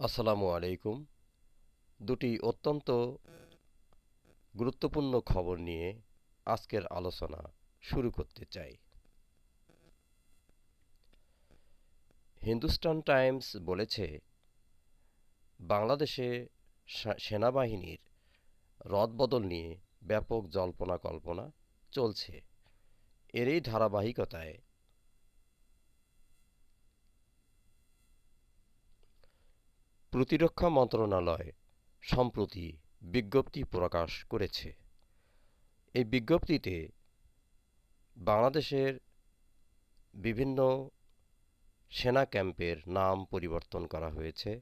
আসসালামু আলাইকুম। দুটি অত্যন্ত গুরুত্বপূর্ণ খবর নিয়ে আজকের আলোচনা শুরু করতে চাই। হিন্দুস্তান টাইমস বলেছে, বাংলাদেশে সেনাবাহিনীর রদবদল নিয়ে ব্যাপক জল্পনা কল্পনা চলছে। এরই ধারাবাহিকতায় প্রতিরক্ষা মন্ত্রণালয় সম্প্রতি বিজ্ঞপ্তি প্রকাশ করেছে। এই বিজ্ঞপ্তিতে বাংলাদেশের বিভিন্ন সেনা ক্যাম্পের নাম পরিবর্তন করা হয়েছে,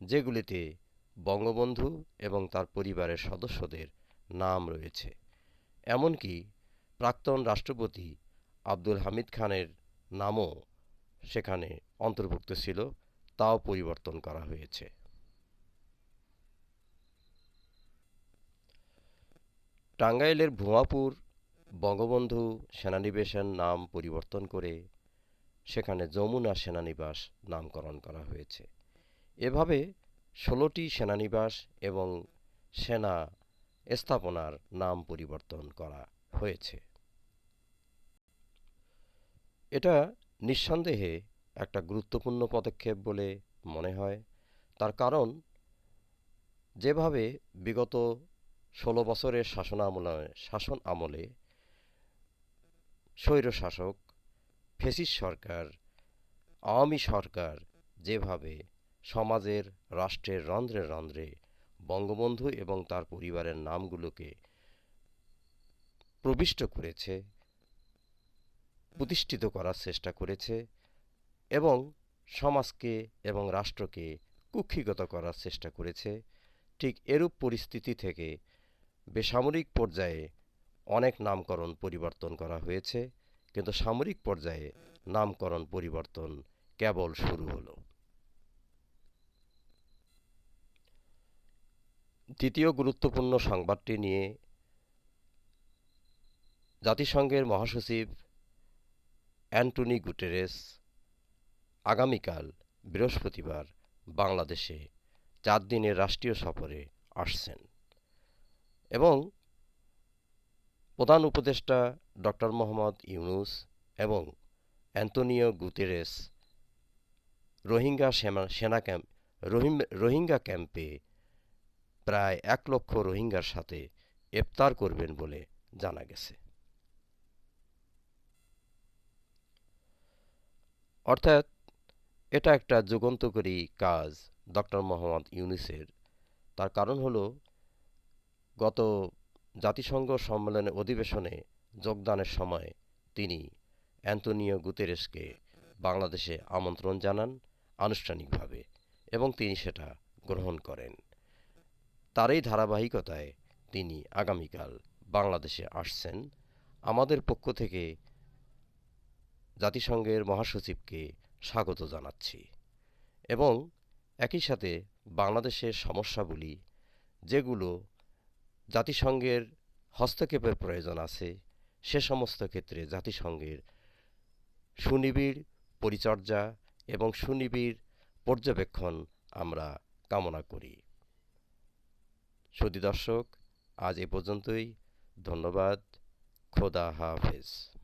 যেগুলিতে বঙ্গবন্ধু এবং তার পরিবারের সদস্যদের নাম রয়েছে। এমনকি প্রাক্তন রাষ্ট্রপতি আব্দুল হামিদ খানের নামও সেখানে অন্তর্ভুক্ত ছিল। তাও পরিবর্তন করা হয়েছে। টাঙ্গাইলের ভুয়াপুর বঙ্গবন্ধু সেনানিবেশের নাম পরিবর্তন করে সেখানে যমুনা সেনানিবাস নামকরণ করা হয়েছে। এভাবে ষোলোটি সেনানিবাস এবং সেনা স্থাপনার নাম পরিবর্তন করা হয়েছে। এটা নিঃসন্দেহে একটা গুরুত্বপূর্ণ পদক্ষেপ বলে মনে হয়। তার কারণ, যেভাবে বিগত ষোলো বছরের শাসন আমলে শাসন আমলে স্বৈরশাসক, ফেসিস সরকার, আওয়ামী সরকার যেভাবে সমাজের রাষ্ট্রের রন্ধ্রে রন্ধ্রে বঙ্গবন্ধু এবং তার পরিবারের নামগুলোকে প্রবিষ্ট করেছে, প্রতিষ্ঠিত করার চেষ্টা করেছে এবং সমাজকে এবং রাষ্ট্রকে কুক্ষিগত করার চেষ্টা করেছে। ঠিক এরূপ পরিস্থিতি থেকে বেসামরিক পর্যায়ে অনেক নামকরণ পরিবর্তন করা হয়েছে। কিন্তু সামরিক পর্যায়ে নামকরণ পরিবর্তন কেবল শুরু হলো। দ্বিতীয় গুরুত্বপূর্ণ সংবাদটি নিয়ে জাতিসংঘের মহাসচিব অ্যান্টনি গুটেরেস আগামীকাল বৃহস্পতিবার বাংলাদেশে চার দিনের রাষ্ট্রীয় সফরে আসছেন এবং প্রধান উপদেষ্টা ডক্টর মোহাম্মদ ইউনুস এবং অ্যান্তনিও গুতেরেস রোহিঙ্গা সেনা ক্যাম্প রোহিঙ্গা ক্যাম্পে প্রায় এক লক্ষ রোহিঙ্গার সাথে ইফতার করবেন বলে জানা গেছে। অর্থাৎ এটা একটা যুগান্তকারী কাজ ডক্টর মোহাম্মদ ইউনিসের। তার কারণ হলো, গত জাতিসংঘ সম্মেলনে অধিবেশনে যোগদানের সময় তিনি অ্যান্তনিও গুতেরেসকে বাংলাদেশে আমন্ত্রণ জানান আনুষ্ঠানিকভাবে এবং তিনি সেটা গ্রহণ করেন। তারই ধারাবাহিকতায় তিনি আগামীকাল বাংলাদেশে আসছেন। আমাদের পক্ষ থেকে জাতিসংঘের মহাসচিবকে স্বাগত জানাচ্ছি। এবং একই সাথে বাংলাদেশের সমস্যাগুলি, যেগুলো জাতিসংঘের হস্তক্ষেপের প্রয়োজন আছে, সে সমস্ত ক্ষেত্রে জাতিসংঘের সুনিবিড় পরিচর্যা এবং সুনিবিড় পর্যবেক্ষণ আমরা কামনা করি। সুদী দর্শক, আজ এ পর্যন্তই। ধন্যবাদ। খোদা হাফেজ।